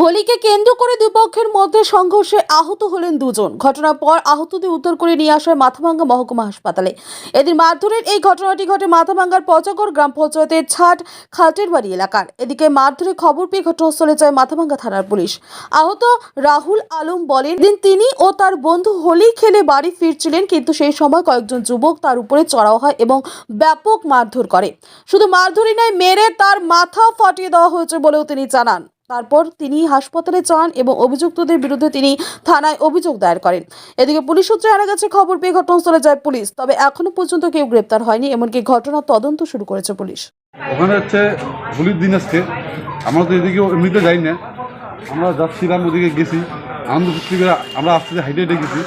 হোলিকে কেন্দ্র করে দুপক্ষের মধ্যে সংঘর্ষে আহত হলেন দুজন। ঘটনার পর আহতদের উদ্ধার করে নিয়ে আসা মাথাভাঙ্গা মহকুমা হাসপাতালে। এদিন মারধরের এই ঘটনাটি ঘটে মাথাভাঙ্গার পচাগড় গ্রাম পঞ্চায়েতের ছাট খালটের বাড়ি এলাকার। এদিকে মারধরের খবর পেয়ে ঘটনাস্থলে যায় মাথাভাঙ্গা থানার পুলিশ। আহত রাহুল আলম বলেন দিন তিনি ও তার বন্ধু হোলি খেলে বাড়ি ফিরছিলেন, কিন্তু সেই সময় কয়েকজন যুবক তার উপরে চড়াও হয় এবং ব্যাপক মারধর করে। শুধু মারধরই নয়, মেরে তার মাথা ফাটিয়ে দেওয়া হয়েছে বলেও তিনি জানান। তারপর তিনি হাসপাতালে যান এবং অভিযুক্তদের বিরুদ্ধে তিনি থানায় অভিযোগ দায়ের করেন। এদিকে পুলিশ সূত্রে জানা গেছে, খবর পেয়ে ঘটনাস্থলে যায় পুলিশ, তবে এখনও পর্যন্ত কেউ গ্রেপ্তার হয়নি, এমনকি ঘটনার তদন্ত শুরু করেছে পুলিশ। ওখানে হচ্ছে হোলির দিন আজকে। আমরা তো এদিকে এমনিতে যাই না। আমরা যাচ্ছিলাম, ওদিকে গেছি। আনন্দ ফুর্তি আমরা আস্তে হাইটে হেঁটে গেছি।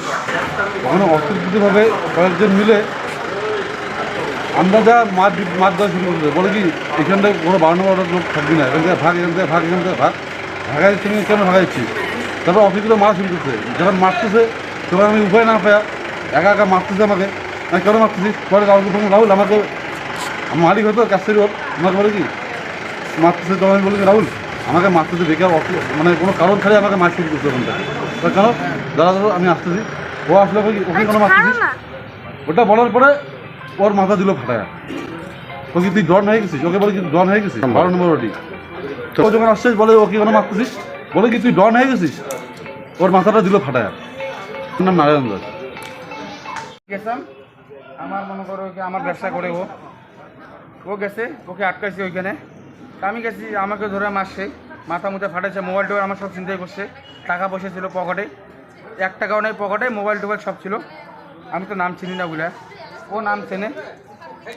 ওখানে অস্ত্রভাবে কয়েকজন মিলে আমরা যা দি- মার দেওয়া শুরু করতে বলে কি এখানটা কোনো বারো বারোটা লোক থাকবি না। এখান থেকে ভাগ এখান থেকে ভাগ এখান থেকে ভাগ। ভাগাইছি আমি কেন ভাগাইছি তারপর অফিসগুলো মারা শুরু করছে যখন মারতেছে তখন আমি উপায় না পায়া একা একা মারতেছে আমাকে। আমি কেন মারতেছি? পরে রাহুল ফোন রাহুল আমাকে মালিক হতো কাছের ওর। আমাকে বলে কি মারতেছে তখন আমি বলি রাহুল আমাকে মারতেছে বেকার মানে কোনো কারণ ছাড়াই আমাকে মার শুরু করছে ওখানটা। কেন? দাদা দাদা আমি আসতেছি। ও আসলে ওকে কোনো মারতেছিস? ওটা বলার পরে ওর মাথা দিল ফাটায়। ও কি তুই ডন হয়ে গেছিস ওকে বলে কি ডন হয়ে গেছিস। বারো নম্বর ওটি তো ও যখন আসছিস বলে ও কি কোনো মারতেছিস? বলে কি তুই ডন হয়ে গেছিস? ওর মাথাটা দিল ফাটায়। নাম নারায়ণ দাস। গেছিলাম আমার মনে করো কি আমার ব্যবসা করে ও। ও গেছে ওকে আটকাইছে ওইখানে। তা আমি গেছি আমাকে ধরে মারছে। মাথা মুথে ফাটাইছে মোবাইল টোবাইল আমার সব চিন্তাই করছে। টাকা পয়সা ছিল পকেটে। এক টাকাও নেই পকেটে মোবাইল টোবাইল সব ছিল। আমি তো নাম চিনি না বলে ও নাম চেনে।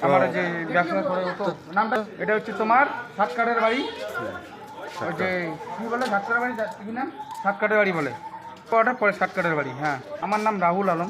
আমার যে ব্যবসা করে ও তো নামটা, এটা হচ্ছে তোমার সাতকাটের বাড়ি। যে, কী বলে সাতকাটের বাড়ি? কি নাম? সাতকাটের বাড়ি বলে। কটার পরে সাতকাটের বাড়ি হ্যাঁ। আমার নাম রাহুল আলম।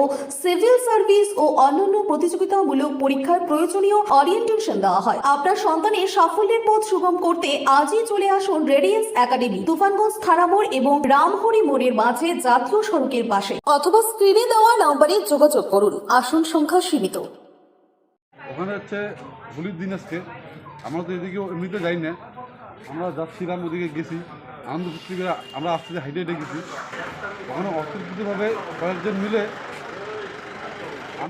ও সিভিল সার্ভিস ও অন্যান্য প্রতিযোগিতামূলক পরীক্ষার প্রয়োজনীয় অরিয়েন্টেশন দেওয়া হয়। আপনার সন্তানের সাফল্যের পথ সুগম করতে আজই চলে আসুন রেডিয়েন্স একাডেমি তুফানগঞ্জ থানামোড় এবং রামহরি মোড়ের মাঝে জাতীয় সড়কের পাশে। অথবা স্ক্রিনে দেওয়া নম্বরে যোগাযোগ করুন। আসন সংখ্যা সীমিত। ওখানে হচ্ছে হোলির দিন আজকে। আমরা তো এদিকে এমনিতে যাই না। আমরা যাচ্ছিলাম, ওদিকে গেছি। আনন্দ ফুর্তি করে আমরা আস্তে হাইটে হেঁটে গেছি। ওখানে অস্ত্রভাবে কয়েকজন মিলে